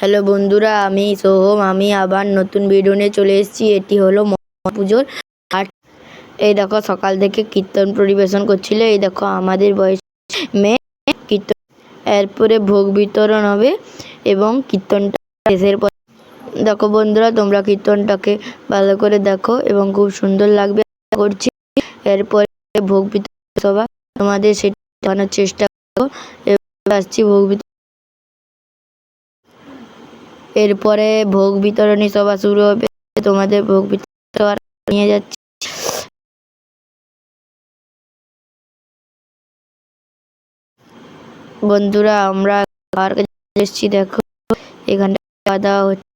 Hello বন্ধুরা, আমি সোহম, আমি আবার নতুন ভিডিও নিয়ে চলে এসেছি। এটি হলো পুজোর আর এই দেখো, সকাল থেকে কীর্তন পরিবেশন করছিল। এই দেখো, আমাদের বয়স মেয়ে কীর্তন। এরপরে ভোগ বিতরণ হবে এবং কীর্তনটা শেষের পর। দেখো বন্ধুরা, তোমরা কীর্তনটাকে ভালো করে দেখো এবং খুব সুন্দর লাগবে। করছি এরপরে ভোগ বিতরণ সভা তোমাদের সেটা চেষ্টা করব। এবার আসছি ভোগ বিতরণ এরপরে ভোগ বিতরণী সভা শুরু হবে। তোমাদের ভোগ বিতরণ নিয়ে যাচ্ছি। বন্ধুরা, আমরা কাছে এসেছি দেখো। এখানটা খাওয়া দাওয়া হচ্ছে।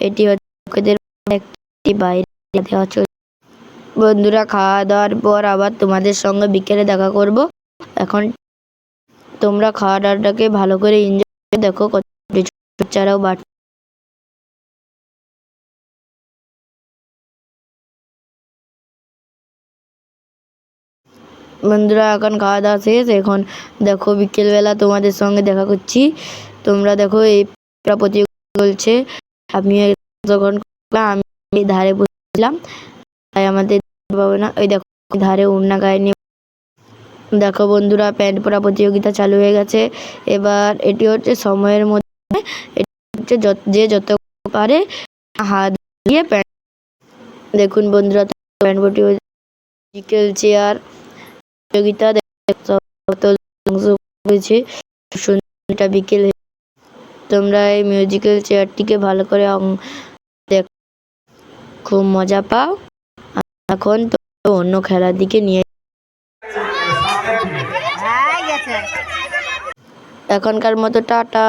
এটি হচ্ছে একটি বাইরে বন্ধুরা, খাওয়া দাওয়ার পর আবার তোমাদের সঙ্গে বিকেলে দেখা করব। এখন তোমরা খাওয়া দাওয়াটাকে ভালো করে এনজয় দেখো কত বাচ্চারাও বাট বন্ধুরা, এখন খাওয়া দাওয়া শেষ। এখন দেখো বিকেলবেলা তোমাদের সঙ্গে দেখা করছি। তোমরা দেখো এই প্রতিযোগিতা চলছে। আমি করলাম, আমি ধারে বসেছিলাম তাই আমাদের পাবো না ওই দেখো, ধারে উন্না গায়ে নিয়ে দেখো বন্ধুরা, প্যান্ট পরা প্রতিযোগিতা চালু হয়ে গেছে। এবার এটি হচ্ছে সময়ের মধ্যে যে যত পারে হাত দিয়ে প্যান্ট দেখুন বন্ধুরা প্যান্ট পটি মিউজিক্যাল চেয়ার প্রতিযোগিতা হয়েছে। সুন্দরটা বিকেল তোমরা এই মিউজিক্যাল চেয়ারটিকে ভালো করে অং- দেখ খুব মজা পাও। এখন তো অন্য খেলার দিকে নিয়ে এখনকার মতো টাটা।